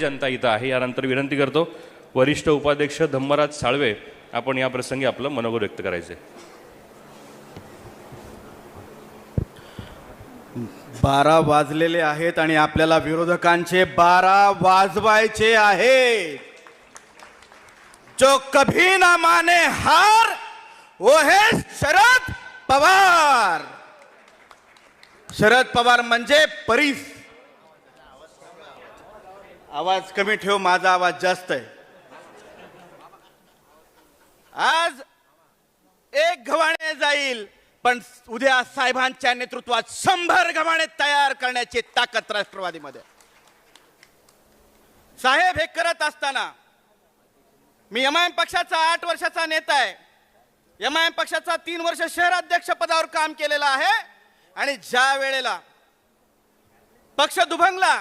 जनता इथं आहे. यानंतर विनंती करतो वरिष्ठ उपाध्यक्ष धम्मराज साळवे आपण या प्रसंगी आपलं मनोगत व्यक्त करायचे बारा वाजलेले आहेत आणि आपल्याला विरोधकांचे बारा वाजवायचे आहेत. जो कभी ना माने हार वो है शरद पवार. शरद पवार म्हणजे परीस. आवाज कमी ठेव माझा आवाज जास्त आहे. आज एक घवाणे जाईल पण उद्या साहेबांच्या नेतृत्वात शंभर घवाणे तयार करण्याची ताकद राष्ट्रवादीमध्ये. साहेब हे करत असताना मी एम आय एम पक्षाचा आठ वर्षाचा नेता आहे. एम आय एम पक्षाचा तीन वर्ष शहराध्यक्ष पदावर काम केलेलं आहे. आणि ज्या वेळेला पक्ष दुभंगला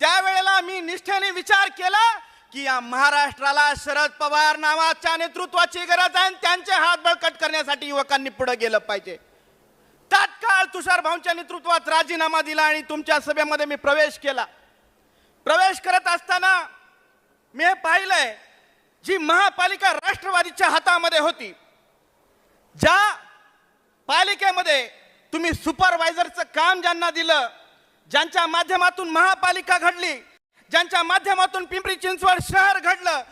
त्यावेळेला मी निष्ठेने विचार केला की या महाराष्ट्राला शरद पवार नावाच्या नेतृत्वाची गरज आहे आणि त्यांचे हात बळकट करण्यासाठी युवकांनी पुढे गेलं पाहिजे. तात्काळ तुषार भाऊंच्या नेतृत्वात राजीनामा दिला आणि तुमच्या सभेमध्ये मी प्रवेश केला. प्रवेश करत असताना मी हे पाहिलंय जी महापालिका राष्ट्रवादीच्या हातामध्ये होती ज्या पालिकेमध्ये तुम्ही सुपरवायझरचं काम ज्यांना दिलं ज्यांच्या माध्यमातून महापालिका घडली ज्यांच्या माध्यमातून पिंपरी चिंचवड शहर घडलं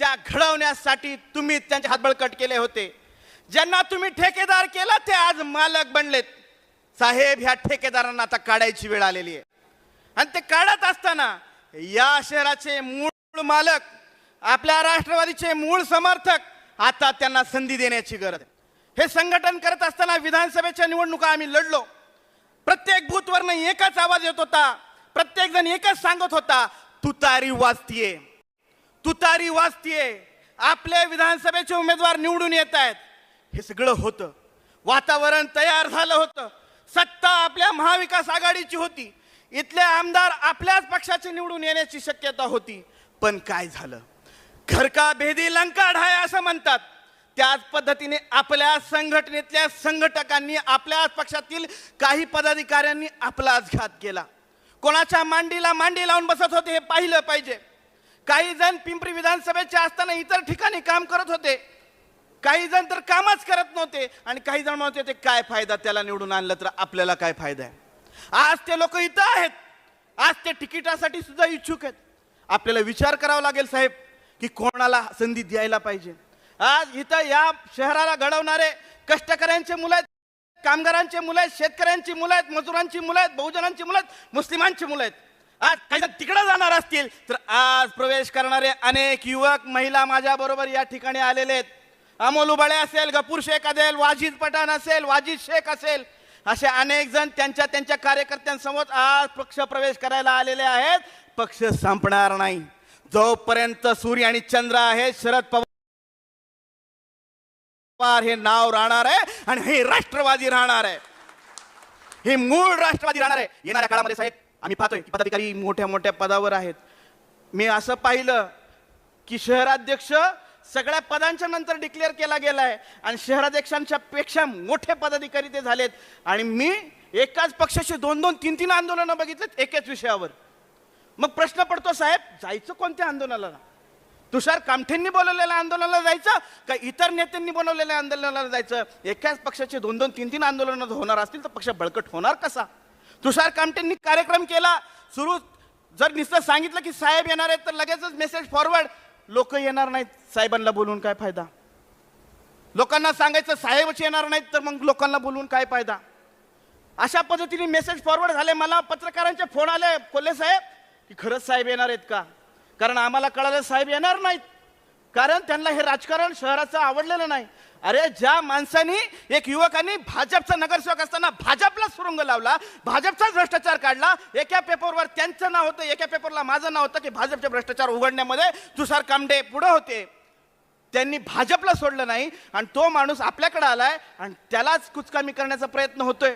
त्या घडवण्यासाठी तुम्ही त्यांचे हातबळकट केले होते. ज्यांना तुम्ही ठेकेदार केला ते आज मालक बनलेत. साहेब ह्या ठेकेदारांना आता काढायची वेळ आलेली आहे. आणि ते काढत असताना या शहराचे मूळ मालक आपल्या राष्ट्रवादीचे मूळ समर्थक आता त्यांना संधी देण्याची गरज आहे. हे संघटन करत असताना विधानसभेच्या निवडणुका आम्ही लढलो. प्रत्येक बूथवरनं एकच आवाज येत होता. प्रत्येक जण एकच सांगत होता तुतारी वाजतीये तुतारी वाजतीये आपले विधानसभेचे उमेदवार निवडून येत आहेत हे सगळं होतं. वातावरण तयार झालं होतं. सत्ता आपल्या महाविकास आघाडीची होती. इथले आमदार आपल्याच पक्षाचे निवडून येण्याची शक्यता होती. पण काय झालं? घर का भेदी लंका ढाय असं म्हणतात. त्याच पद्धतीने आपल्या संघटनेतल्या संघटकांनी आपल्या पक्षातील काही पदाधिकाऱ्यांनी आपलाच घात केला. कोणाच्या मांडीला मांडी लावून बसत होते हे पाहिलं पाहिजे. काही जण पिंपरी विधानसभेचे असताना इतर ठिकाणी काम करत होते. काही जण तर कामच करत नव्हते आणि काही जण म्हणत होते काय फायदा त्याला निवडून आणलं तर आपल्याला काय फायदा आहे? आज ते लोक इथं आहेत. आज ते तिकिटासाठी सुद्धा इच्छुक आहेत. आपल्याला विचार करावा लागेल साहेब की कोणाला संधी द्यायला पाहिजे? आज इथं या शहराला घडवणारे कष्टकऱ्यांचे मुलं आहेत कामगारांचे मुलं आहेत शेतकऱ्यांची मुलं आहेत मजुरांची मुलं आहेत बहुजनांची मुलं आहेत मुस्लिमांची मुलं आहेत. आज काही तिकडे जाणार असतील तर आज प्रवेश करणारे अनेक युवक महिला माझ्या बरोबर या ठिकाणी आलेले आहेत. अमोल उबाळे असेल गपूर शेख असेल वाजिद पठाण असेल वाजिद शेख असेल असे अनेक जण त्यांच्या त्यांच्या कार्यकर्त्यांसमोर आज पक्ष प्रवेश करायला आलेले आहेत. पक्ष संपणार नाही. जोपर्यंत सूर्य आणि चंद्र आहे शरद पवार पवार हे नाव राहणार आहे आणि हे राष्ट्रवादी राहणार आहे. हे मूळ राष्ट्रवादी राहणार आहे. येणाऱ्या काळामध्ये साहेब आम्ही पाहतोय की पदाधिकारी मोठ्या मोठ्या पदावर आहेत. मी असं पाहिलं की शहराध्यक्ष सगळ्या पदांच्या नंतर डिक्लेअर केला गेलाय आणि शहराध्यक्षांच्या पेक्षा मोठे पदाधिकारी ते झालेत. आणि मी एकाच पक्षाचे दोन दोन तीन तीन आंदोलनं बघितलेत एकाच विषयावर. मग प्रश्न पडतो साहेब जायचं कोणत्या आंदोलनाला? तुषार कामठेंनी बोलवलेल्या आंदोलनाला जायचं का इतर नेत्यांनी बोलवलेल्या आंदोलनाला जायचं? एकाच पक्षाचे दोन दोन तीन तीन आंदोलनं होणार असतील तर पक्ष बळकट होणार कसा? तुषार कामठेंनी कार्यक्रम केला सुरू जर नुसतं सांगितलं की साहेब येणार आहेत तर लगेचच मेसेज फॉरवर्ड लोक येणार नाहीत. साहेबांना बोलून काय फायदा? लोकांना सांगायचं साहेबच येणार नाहीत तर मग लोकांना बोलून काय फायदा? अशा पद्धतीने मेसेज फॉरवर्ड झाले. मला पत्रकारांचे फोन आले. कोल्हे साहेब की खरंच साहेब येणार आहेत का? कारण आम्हाला कळालं साहेब येणार नाहीत. कारण त्यांना हे राजकारण शहराचं आवडलेलं नाही. अरे ज्या माणसानी एक युवकांनी भाजपचा नगरसेवक असताना भाजपला सुरुंग लावला भाजपचा भ्रष्टाचार काढला एका पेपरवर त्यांचं नाव होतं एका पेपरला माझं नाव होतं की भाजपचे भ्रष्टाचार उघडण्यामध्ये तुषार कामडे पुढं होते. त्यांनी भाजपला सोडलं नाही आणि तो माणूस आपल्याकडे आलाय आणि त्यालाच कुचकामी करण्याचा प्रयत्न होतोय.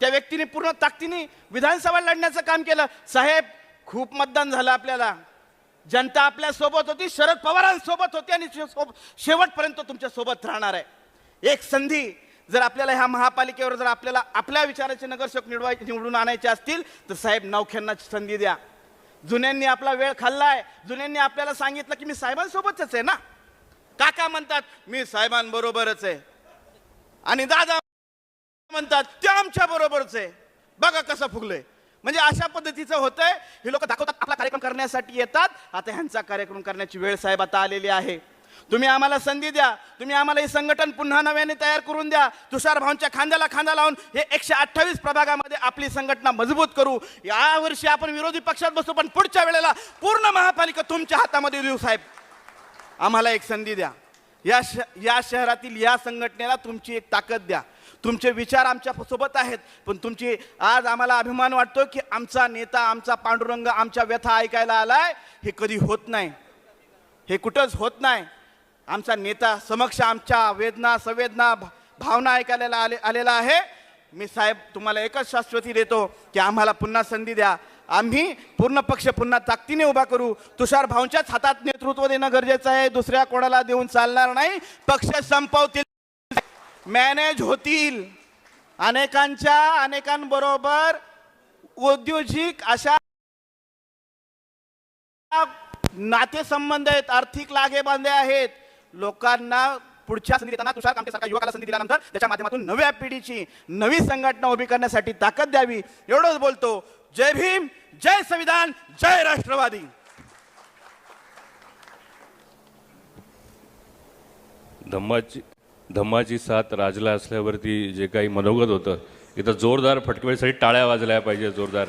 त्या व्यक्तीने पूर्ण ताकदीने विधानसभा लढण्याचं काम केलं. साहेब खूप मतदान झालं आपल्याला. जनता आपल्यासोबत होती शरद पवारांसोबत होती आणि शेवटपर्यंत तुमच्यासोबत राहणार आहे. एक संधी जर आपल्याला ह्या महापालिकेवर जर आपल्याला आपल्या विचाराचे नगरसेवक निवडवाय निवडून आणायचे असतील तर साहेब नौख्यांना संधी द्या. जुन्यांनी आपला वेळ खाल्लाय. जुन्यांनी आपल्याला सांगितलं की मी साहेबांसोबतच आहे ना. काका म्हणतात मी साहेबांबरोबरच आहे. आणि दादा म्हणतात ते आमच्या बरोबरच आहे. बघा कसं फुगलंय. म्हणजे अशा पद्धतीचं होतंय. हे लोक दाखवतात आपला कार्यक्रम करण्यासाठी येतात. आता ह्यांचा कार्यक्रम करण्याची वेळ साहेब आता आलेली आहे. तुम्ही आम्हाला संधी द्या. तुम्ही आम्हाला हे संघटन पुन्हा नव्याने तयार करून द्या. तुषार भाऊंच्या खांद्याला खांदा लावून हे एकशे अठ्ठावीस प्रभागामध्ये आपली संघटना मजबूत करू. यावर्षी आपण विरोधी पक्षात बसू पण पुढच्या वेळेला पूर्ण महापालिका तुमच्या हातामध्ये देऊ साहेब. आम्हाला एक संधी द्या. या श या शहरातील या संघटनेला तुमची एक ताकद द्या. तुमचे विचार आमच्यासोबत आहेत पण तुमची आज आम्हाला अभिमान वाटतो की आमचा नेता आमचा पांडुरंग आमच्या व्यथा ऐकायला आलाय. हे कधी होत नाही. हे कुठंच होत नाही. आमचा नेता समक्ष आमच्या वेदना संवेदना भा- भावना ऐकायला आले आलेला आहे. मी साहेब तुम्हाला एकच शाश्वती देतो की आम्हाला पुन्हा संधी द्या. आम्ही पूर्ण पक्ष पुन्हा ताकदीने उभा करू. तुषार भाऊंच्याच हातात नेतृत्व देणं गरजेचं आहे. दुसऱ्या कोणाला देऊन चालणार नाही. पक्ष संपवतील. मॅनेज होतील. अनेकांच्या अनेकांबरोबर उद्योजिक अशा नातेसंबंध आहेत आर्थिक लागेबांधे आहेत. लोकांना पुढच्या संधी देताना तुषार कामटे सारखा युवकाला संधी दिल्यानंतर त्याच्या माध्यमातून नव्या पिढीची नवी संघटना उभी करण्यासाठी ताकद द्यावी. एवढंच बोलतो. जय भीम जय संविधान जय राष्ट्रवादी. धम्माची धम्माची साथ राजला असल्यावरती जे काही मनोगत होतं इथं जोरदार फटकेसाठी टाळ्या वाजल्या पाहिजे जोरदार.